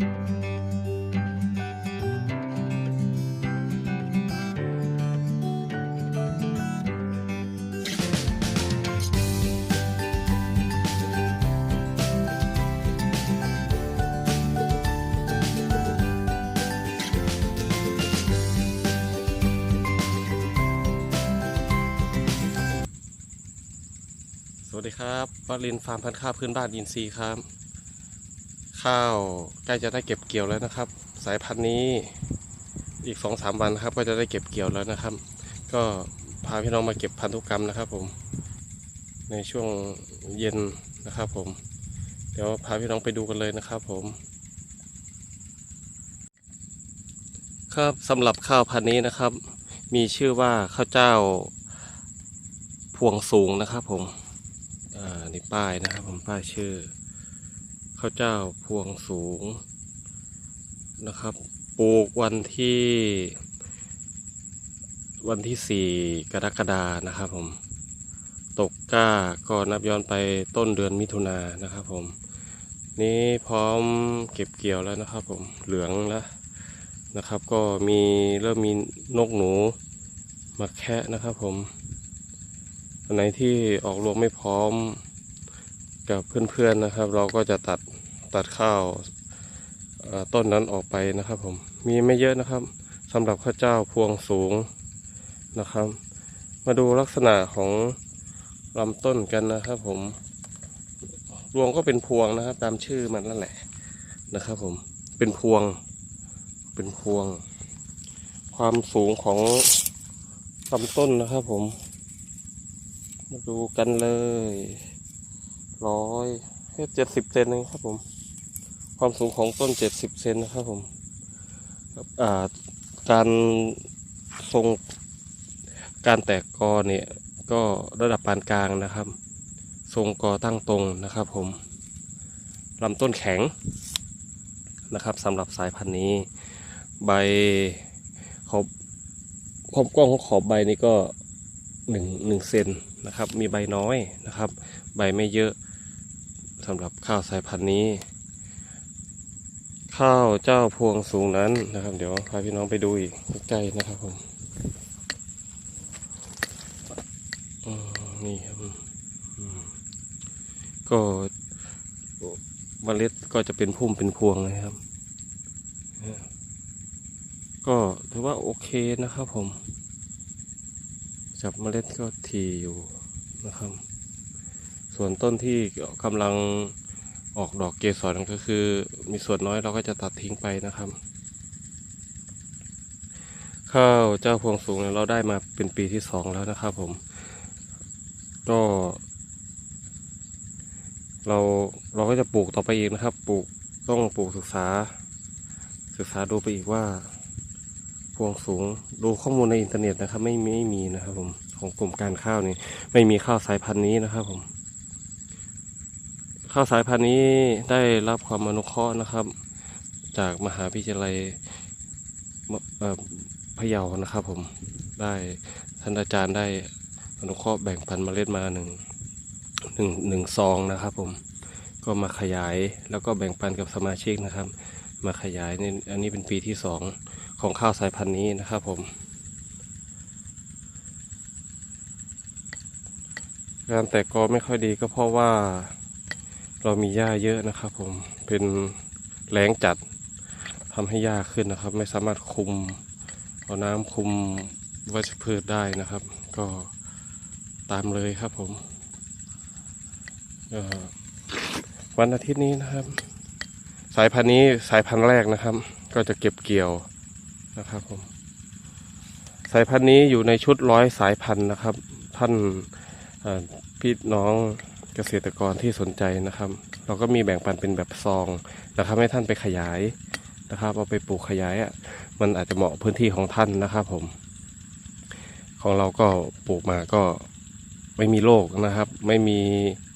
สวัสดีครับวลินฟาร์มพันธุ์ข้าวพื้นบ้านอินทรีย์ครับ ข้าวใกล้จะได้เก็บเกี่ยวแล้วนะครับ สายพันธุ์นี้อีกสองสามวันครับ ก็จะได้เก็บเกี่ยวแล้วนะครับ ก็พาพี่น้องมาเก็บพันธุกรรมนะครับ ผม ในช่วงเย็นนะครับ ผม เดี๋ยวพาพี่น้องไปดูกันเลยนะครับ ผม ครับสำหรับข้าวพันธุ์นี้นะครับ มีชื่อว่าข้าวเจ้าพวงสูงนะครับ ผมอ่านี่ป้ายนะครับ ผมป้ายชื่อ ข้าวเจ้าพวงสูงนะครับ ปลูกวันที่ วันที่สี่กรกฎานะครับผม ตกก้าก็นับย้อนไปต้นเดือนมิถุนายนนะครับผม นี่พร้อมเก็บเกี่ยวแล้วนะครับผม เหลืองแล้วนะครับ ก็มีเริ่มมีนกหนูมาแคะนะครับผม อันไหนที่ออกรวงไม่พร้อม กับเพื่อนๆนะครับ เราก็จะตัดตัดข้าวต้นนั้นออกไปนะครับ ผมมีไม่เยอะนะครับสำหรับข้าวเจ้าพวงสูงนะครับ มาดูลักษณะของลำต้นกันนะครับ ผมรวงก็เป็นพวงนะครับ ตามชื่อมันนั่นแหละนะครับ ผมเป็นพวงเป็นพวง ความสูงของลำต้นนะครับ ผม มาดูกันเลย ร้อยเจ็ดสิบเซนเองครับผม ความสูงของต้นเจ็ดสิบเซนนะครับผมการทรงการแตกกอเนี่ยก็ระดับปานกลางนะครับ ทรงกอตั้งตรงนะครับผมลำต้นแข็งนะครับสำหรับสายพันธุ์นี้ ใบขอบขอบกว้างของขอบใบนี่ก็หนึ่งหนึ่งเซนนะครับ มีใบน้อยนะครับ ใบไม่เยอะ สำหรับข้าวสายพันธุ์นี้ ข้าวเจ้าพวงสูงนั้นนะครับ เดี๋ยวพาพี่น้องไปดูอีกใกล้ๆนะครับผมนี่ครับอืมก็เมล็ดก็จะเป็นพุ่มเป็นพวงนะครับ ก็ถือว่าโอเคนะครับผม จับเมล็ดก็ทีอยู่นะครับ ส่วนต้นที่กำลังออกดอกเกสรก็คือ มีส่วนน้อยเราก็จะตัดทิ้งไปนะครับ ข้าวเจ้าพวงสูงเนี่ยเราได้มาเป็นปีที่สองแล้วนะครับผม ก็ เราเราก็จะปลูกต่อไปอีกนะครับ ปลูกต้องปลูกศึกษา ศึกษาดูไปอีกว่า พวงสูงดูข้อมูลในอินเทอร์เน็ตนะครับ ไม่ไม่มีนะครับผมของกลุ่มการข้าวนี่ไม่มีข้าวสายพันธุ์นี้นะครับผม ข้าวสายพันธุ์นี้ได้รับความอนุเคราะห์นะครับ จากมหาวิทยาลัยพะเยานะครับผมได้ท่านอาจารย์ได้อนุเคราะห์แบ่งปันธุ์เมล็ดมาหนึ่งหนึ่งหนึ่งซองนะครับผมก็มาขยายแล้วก็แบ่งปันกับสมาชิกนะครับ มาขยายในอันนี้เป็นปีที่สองของข้าวสายพันธุ์นี้นะครับผมการแตกกอไม่ค่อยดีก็เพราะว่า เรามีหญ้าเยอะนะครับผมเป็นแรงจัดทำให้หญ้าขึ้นนะครับ ไม่สามารถคุมเอาน้ำคุมวัชพืชได้นะครับ ก็ตามเลยครับผมวันอาทิตย์นี้นะครับ สายพันธุ์นี้สายพันธุ์แรกนะครับ ก็จะเก็บเกี่ยวนะครับผมสายพันธุ์นี้อยู่ในชุดร้อยสายพันธุ์นะครับ ท่านพี่น้อง เกษตรกรที่สนใจนะครับ เราก็มีแบ่งปันเป็นแบบซองนะครับให้ท่านไปขยายนะครับเอาไปปลูกขยายอะมันอาจจะเหมาะพื้นที่ของท่านนะครับผม ของเราก็ปลูกมาก็ไม่มีโรคนะครับ ไม่มี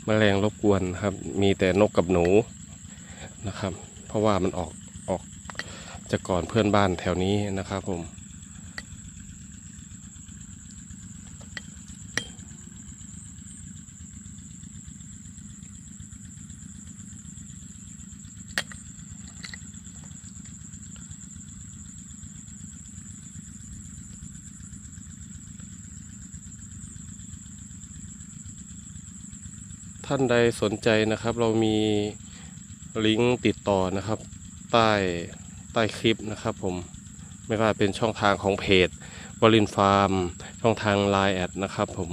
แมลงรบกวนครับ มีแต่นกกับหนูนะครับ เพราะว่ามันออกออกจากก่อนเพื่อนบ้านแถวนี้นะครับผม ท่านใดสนใจนะครับ เรามีลิงก์ติดต่อนะครับ ใต้ใต้คลิปนะครับผมไม่ว่าเป็นช่องทางของเพจวลินฟาร์ม ช่องทาง Line แอดนะครับผม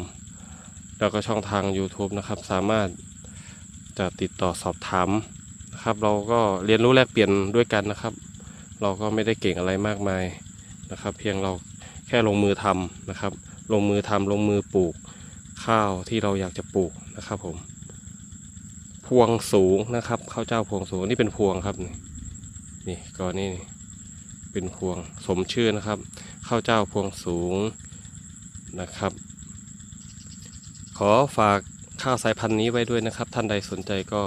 แล้วก็ช่องทาง YouTube นะครับ สามารถจะติดต่อสอบถามนะครับ เราก็เรียนรู้แลกเปลี่ยนด้วยกันนะครับ เราก็ไม่ได้เก่งอะไรมากมายนะครับ เพียงเราแค่ลงมือทำนะครับ ลงมือทำลงมือปลูกข้าวที่เราอยากจะปลูกนะครับผม วงสูงนะครับข้าวเจ้าพวงสูงนี่เป็นพวงครับ นี่นี่ก่อนนี่เป็นพวงสมชื่อนะครับข้าวเจ้าพวงสูงนะครับ ขอฝากข้าวสายพันธุ์นี้ไว้ด้วยนะครับ ท่านใดสนใจก็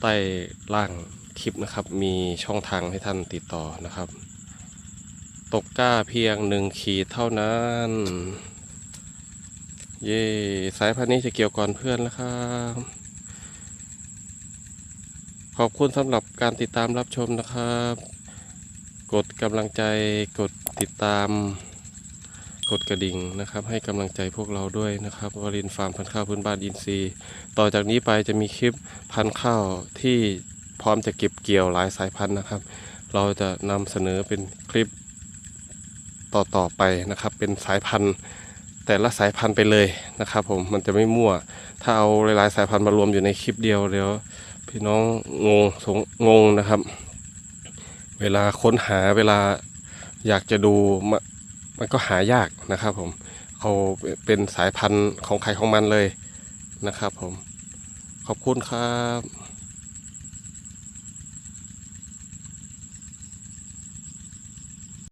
ใต้ล่างคลิปนะครับ มีช่องทางให้ท่านติดต่อนะครับ ตกกล้าเพียงหนึ่งขีดเท่านั้นเย่สายพันธุ์นี้จะเกี่ยวก่อนเพื่อนแล้วครับ ขอบคุณสำหรับการติดตามรับชมนะครับ กดกำลังใจกดติดตาม กดกระดิ่งนะครับ ให้กำลังใจพวกเราด้วยนะครับวรินฟาร์มพันธุ์ข้าวพื้นบ้านอินทรีย์ ต่อจากนี้ไปจะมีคลิปพันธุ์ข้าวที่พร้อมจะเก็บเกี่ยวหลายสายพันธุ์นะครับ เราจะนำเสนอเป็นคลิปต่อๆไปนะครับ เป็นสายพันธุ์ แต่ละสายพันธุ์ไปเลยนะครับ ผมมันจะไม่มั่ว ถ้าเอาหลายๆสายพันธุ์มารวมอยู่ในคลิปเดียวเดี๋ยวพี่น้องงงสงงงนะครับ เวลาค้นหาเวลาอยากจะดูมันมันก็หายากนะครับ ผมเอาเป็นสายพันธุ์ของใครของมันเลยนะครับ ผมขอบคุณครับ